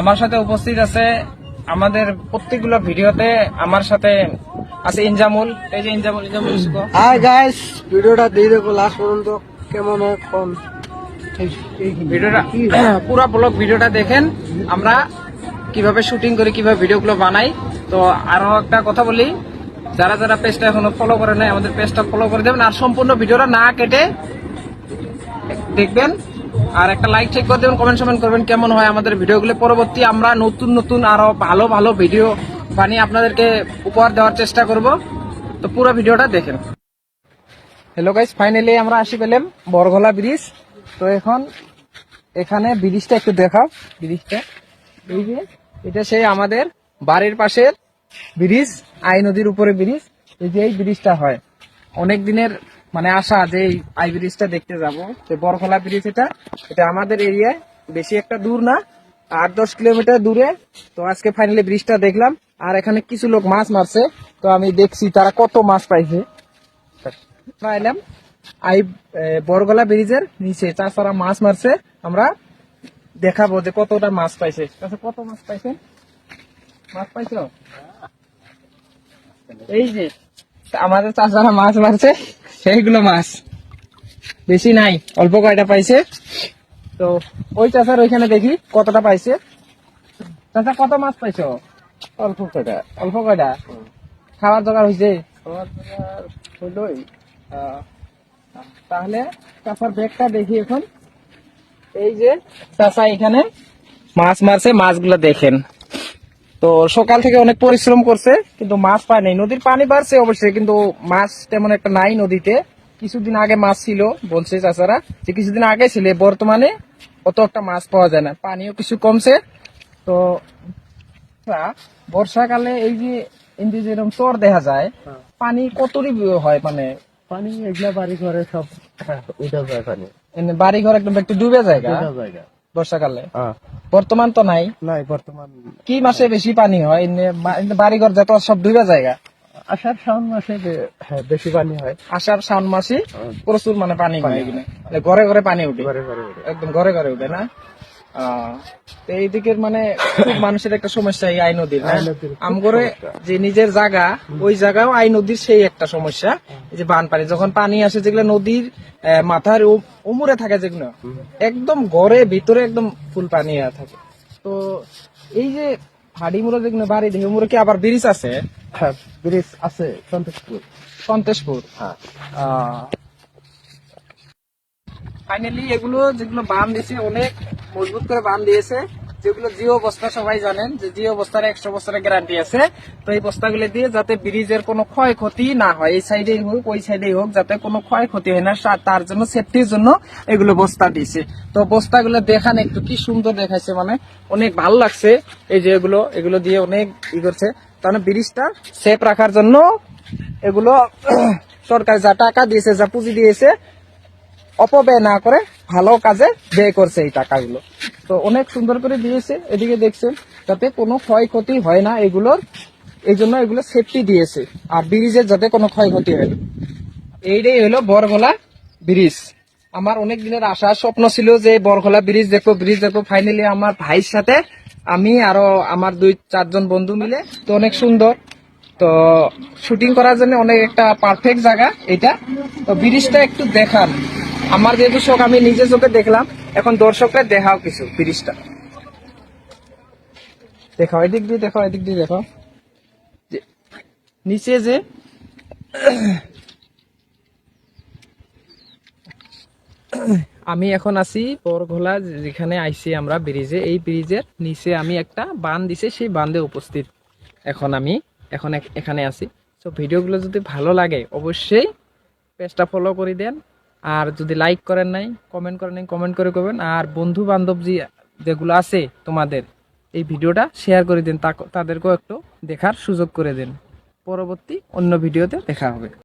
আমার সাথে উপস্থিত আছে আমাদের প্রত্যেকগুলো ভিডিওতে আমার সাথে আছে ইনজামুল। এই যে ইনজামুল ইনজামুল। হাই গাইস ভিডিওটা দিয়ে দেখো লাস্ট পর্যন্ত কেমন হয় কোন? ভিডিওটা পুরো ব্লগ ভিডিওটা দেখেন। আমরা কীভাবে শুটিং করি কীভাবে ভিডিওগুলো বানাই। তো আরও একটা কথা বলি যারা যারা পেজটা এখনও ফলো করে নাই আমাদের পেজটা ফলো করে দেবেন। আর সম্পূর্ণ ভিডিওটা না কেটে দেখবেন। আর একটা লাইক চেক করে দেবেন কমেন্ট সমেন্ট করবেন কেমন হয় আমাদের ভিডিওগুলো। পরবর্তী আমরা নতুন নতুন আরও ভালো ভালো ভিডিও বানিয়ে আপনাদেরকে উপহার দেওয়ার চেষ্টা করব। তো পুরো ভিডিওটা দেখেন। হ্যালো গাইজ ফাইনালি আমরা আসি পেলাম বরগলা ব্রিজ। তো এখন এখানে ব্রিজটা একটু দেখাও, ব্রিজটা। এই যে, এটা সেই আমাদের বাড়ির পাশের ব্রিজ, আই নদীর উপরে ব্রিজ। এই যে এই ব্রিজটা হয়। অনেক দিনের মানে আশা যে এই আই ব্রিজটা দেখতে যাব। যে বরখলা ব্রিজ এটা এটা আমাদের এরিয়ায় বেশি একটা দূর না আট দশ কিলোমিটার দূরে। তো আজকে ফাইনালি ব্রিজটা দেখলাম আর এখানে কিছু লোক মাছ মারছে। তো আমি দেখছি তারা কত মাছ পাইছে। এলাম আই বরগলা ব্রিজের নিচে চাষারা মাছ মারছে। আমরা দেখাবো যে কতটা মাছ পাইছে। চাচা, কত মাছ পাইছে? মাছ পাইছো? এই যে আমাদের চাষারা মাছ মারছে। সেইগুলো মাছ। বেশি নাই অল্প কয়টা পাইছে? তো ওই চাষার ওইখানে দেখি কতটা পাইছে। চাষা কত মাছ পাইছো? অল্প কয়টা অল্প কয়টা? খাওয়ার দরকার হয়েছে হইলই। তাহলে চাষার ব্যাগটা দেখি এখন। এই যে চাষা এখানে মাছ মারছে মাছগুলো দেখেন। তো সকাল থেকে অনেক পরিশ্রম করছে কিন্তু মাছ পায় নাই। নদীর পানি বাড়ছে অবশ্যই কিন্তু মাছ তেমন একটা নাই নদীতে। কিছুদিন আগে মাছ ছিল বলছে চাষারা যে কিছুদিন আগে ছিল বর্তমানে অত একটা মাছ পাওয়া যায় না। পানিও কিছু কমছে। তো বর্ষাকালে এই যে ইন্দি যেরকম চর দেখা যায় পানি কতরি হয় মানে? পানি এগুলা বাড়ি ঘরে সব উঠে যায় পানি। বাড়ি ঘর একদম একটু ডুবে যায় বর্ষাকালে? হ্যাঁ। বর্তমান তো নাই। নাই বর্তমান কি মাসে বেশি পানি হয়? বাড়িঘর যত সব ডুবে জায়গা আষাঢ় শ্রাবণ মাসে হ্যাঁ, বেশি পানি হয়। আষাঢ় শ্রাবণ মাসে প্রচুর মানে পানি হয়। ঘরে ঘরে পানি উঠে। ঘরে ঘরে উঠে। একদম ঘরে ঘরে উঠে না? এই দিকের মানে খুব মানুষের একটা সমস্যা এই আই নদীর খুব আমগরে যে নিজের জায়গা ওই জায়গাও আই নদীর সেই একটা সমস্যা যে বানপানি। যখন পানি আসে যেগুলো নদীর মাথার উমরে থাকে যেগুলো একদম ঘরে ভিতরে একদম ফুল পানি থাকে। তো এই যে হাড়ি মুড়ো যেগুলো বাড়ি দেখে মুড়ো কি আবার ব্রিজ আছে? হ্যাঁ ব্রিজ আছে সন্তোষপুর। সন্তেশপুর হ্যাঁ। ফাইনালি এগুলো যেগুলো বাম দিছে অনেক মজবুত করে বাম দিয়েছে, যেগুলো জিও বস্তা সবাই জানেন, যে জিও বস্তার একশো বছরের গ্যারান্টি আছে। তো এই বস্তাগুলো দিয়ে যাতে ব্রিজের কোনো ক্ষয়ক্ষতি না হয়, এই সাইডেই হোক, ওই সাইডেই হোক, যাতে কোনো ক্ষয়ক্ষতি হয় না তার জন্য সেফটির জন্য এগুলো বস্তা দিয়েছে। তো বস্তাগুলো দেখান একটু, কি সুন্দর দেখাইছে মানে অনেক ভালো লাগছে। এই যে এগুলো এগুলো দিয়ে অনেক ই করছে। তাহলে ব্রিজটা সেফ রাখার জন্য এগুলো সরকার যা টাকা দিয়েছে, যা পুঁজি দিয়েছে, অপব্যয় না করে ভালো কাজে ব্যয় করছে এই টাকাগুলো। তো অনেক সুন্দর করে দিয়েছে, এদিকে দেখছেন যাতে কোনো ক্ষয়ক্ষতি হয় না এগুলোর, এই জন্য এগুলো সেফটি দিয়েছে, আর ব্রিজের যাতে কোনো ক্ষয়ক্ষতি হয় না। এইটাই হলো বরগলা ব্রিজ আমার অনেক দিনের আশা, স্বপ্ন ছিল যে বরগলা ব্রিজ দেখব ব্রিজ দেখব। ফাইনালি আমার ভাইয়ের সাথে আমি আরও আমার দুই, চারজন বন্ধু মিলে, তো অনেক সুন্দর। তো শুটিং করার জন্য অনেক একটা পারফেক্ট জায়গা এটা। তো ব্রিজটা একটু দেখান। আমার যেহেতু শখ আমি নিজে চোখে দেখলাম, এখন দর্শকরা দেখাও কিছু ব্রিজটা দেখাও, এদিক দিয়ে দেখাও, এদিক দিয়ে দেখাও। নিচে যে, আমি এখন আছি বরঘোলা, যেখানে আইছি আমরা ব্রিজে। এই ব্রিজের নিচে আমি একটা বান দিছে, সেই বান্ধে উপস্থিত। এখন আমি, এখন এখানে আছি। তো ভিডিওগুলো যদি ভালো লাগে, অবশ্যই পেজটা ফলো করে দেন। আর যদি লাইক করেন নাই কমেন্ট করেন নাই কমেন্ট করে করবেন আর বন্ধু বান্ধব যে যেগুলো আছে তোমাদের, এই ভিডিওটা শেয়ার করে দিন তাদেরকেও একটু দেখার সুযোগ করে দিন। পরবর্তী অন্য ভিডিওতে দেখা হবে।